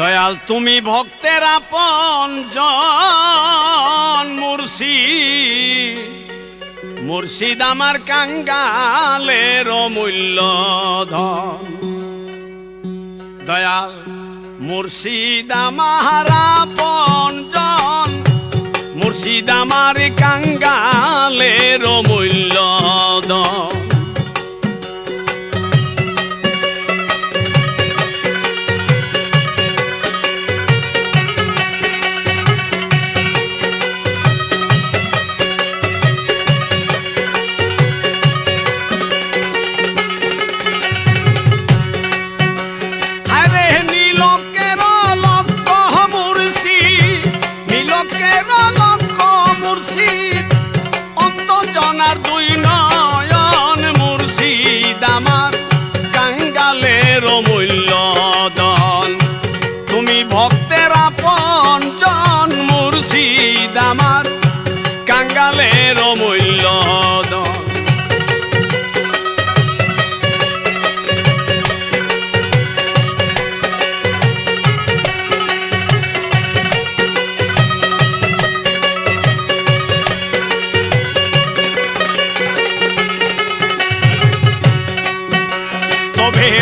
দয়াল, তুমি ভক্তের আপন জন, মুর্শিদ। মুর্শিদ আমার কাঙ্গালের মূল্য ধন। দয়াল, মুর্শিদ আমার আপন জন, মুর্শিদ আমার কাঙ্গালের মূল্য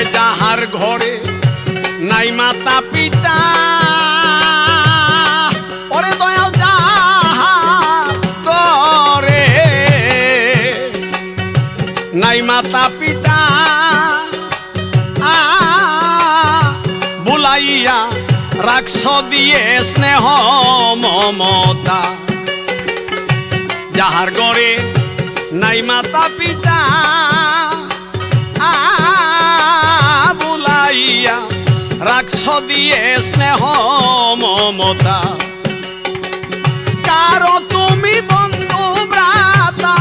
যাহার ঘরে নাই মাতা পিতা। ওরে দয়াল ঘরে নাই মাতা পিতা। বুলাইয়া রাখস দিয়ে স্নেহ মমতা। যাহার ঘরে নাই মাতা পিতা। দিয়ে স্নেহ, মমতা। কারও তুমি বন্ধু ব্রাতা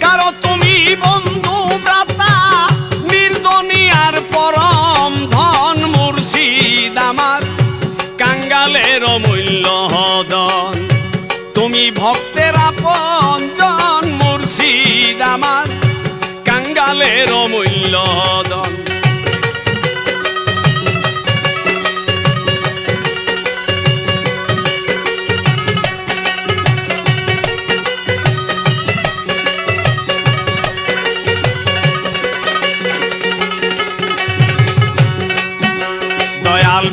কারও তুমি বন্ধু ব্রাতা নির্দনিয়ার পরম ধন মুর্শিদ আমার। কাঙ্গালের মূল্য দন। তুমি ভক্তের আপন জন মুর্শিদ আমার। কাঙ্গালের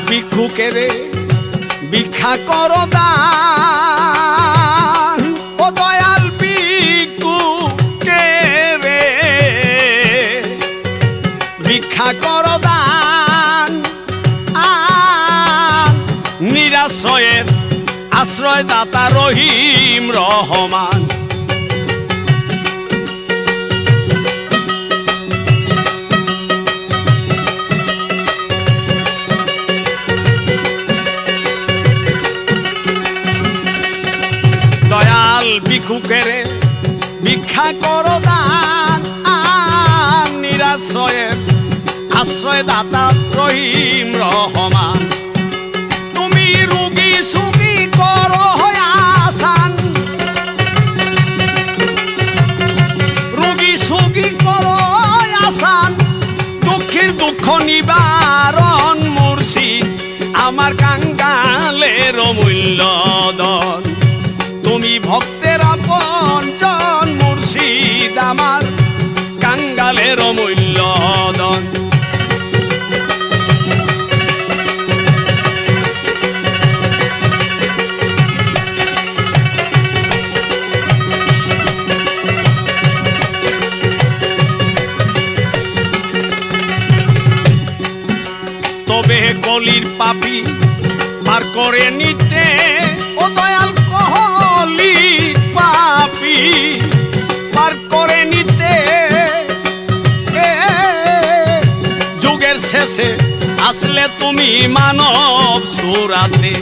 ভিক্ষুকেরে ভিক্ষা দান। ভিক্ষা কর দান। নিরাশ্রয়ের আশ্রয় দাতা রহিম রহমান। ভিক্ষুকেরে ভিক্ষা করো দান আর নিরাশ্রয়ের আশ্রয় দাতা রহিম রহমান। তুমি রুগী সুগী করো আসান। রুগী সুগী করো আসান। দুঃখের দুঃখ নিবারণ মুর্শিদ, আমার কাঙ্গালের মূল্য দন তুমি ভক্তের আপন জন মুর্শিদ আমার কাঙ্গালের মূল্য দন তবে কলির পাপি পার করে নিতে, ও দয়াল শেষে আসলে তুমি মানব সুরাতে।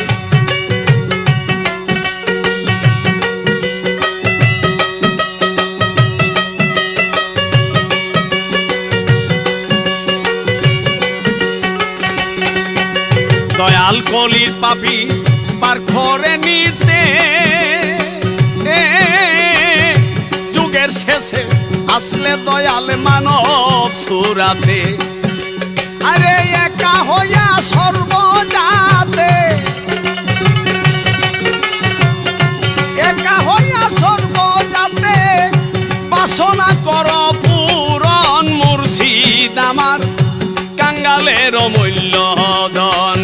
দয়াল কলির পাপি পার করে নিতে। যুগের শেষে আসলে দয়াল মানব সুরাতে। বাসনা কর পুরন মুর্শিদ আমার। কাঙ্গালের মূল্য দন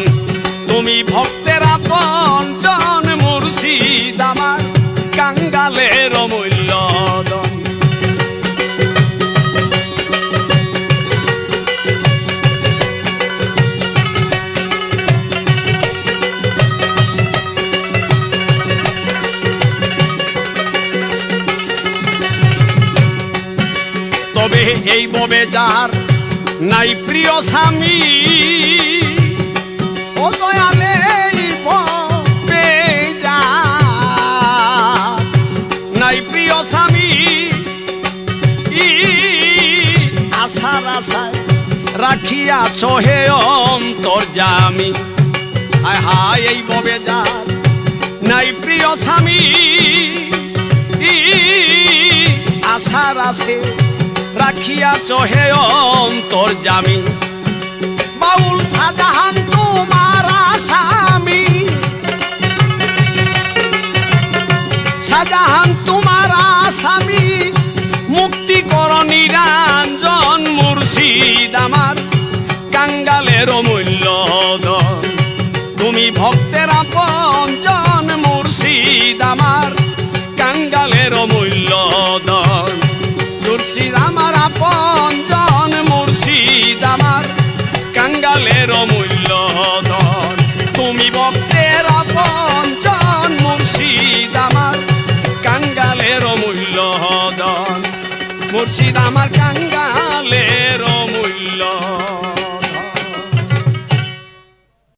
তুমি ভক্তের আপন এই ববে যার নাই প্রিয় স্বামী। ও দয়ালে ববে যার নাই প্রিয় স্বামী। আশার আশায় রাখিয়া চহে অন্তর জামি। হায় হায় এই ববে যার নাই প্রিয় স্বামী। আশার আছে রাখিয়া চহে অন্তর জামি। বাউল সাজাহান তোমার আসামি। সাজাহান তোমার আসামি। মুক্তি কর নিরঞ্জন মুর্শিদ আমার। কাঙ্গালের আপন জন মুর্শিদ আমার কাঙ্গালের মূল্য দন। মুর্শিদ আমার কাঙ্গাল